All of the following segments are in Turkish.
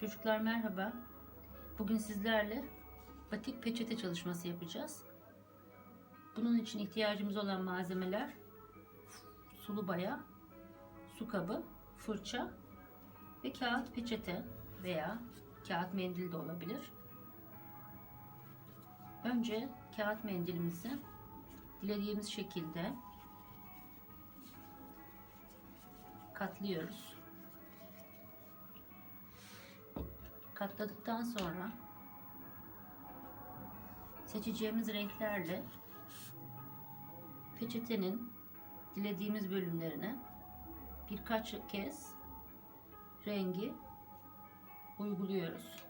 Çocuklar merhaba. Bugün sizlerle batik peçete çalışması yapacağız. Bunun için ihtiyacımız olan malzemeler sulu baya, su kabı, fırça ve kağıt peçete veya kağıt mendil de olabilir. Önce kağıt mendilimizi dilediğimiz şekilde katlıyoruz. Katladıktan sonra seçeceğimiz renklerle peçetenin dilediğimiz bölümlerine birkaç kez rengi uyguluyoruz.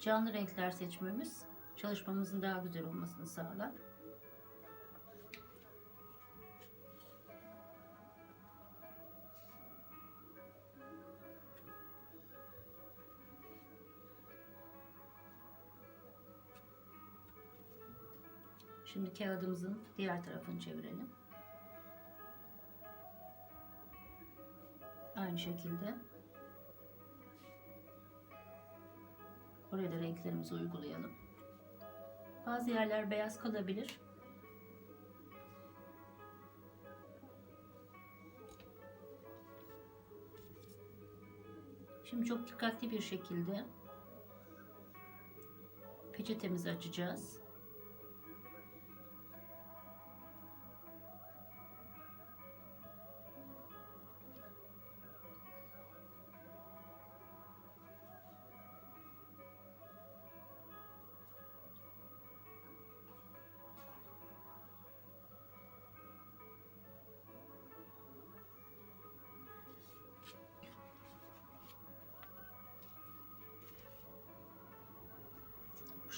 Canlı renkler seçmemiz çalışmamızın daha güzel olmasını sağlar. Şimdi kağıdımızın diğer tarafını çevirelim. Aynı şekilde oraya da renklerimizi uygulayalım. Bazı yerler beyaz kalabilir. Şimdi çok dikkatli bir şekilde peçetemizi açacağız.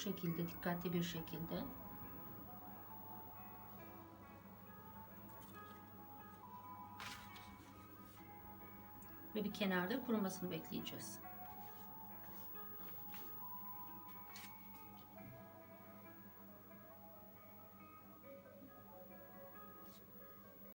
Şekilde dikkatli bir şekilde ve bir kenarda kurumasını bekleyeceğiz.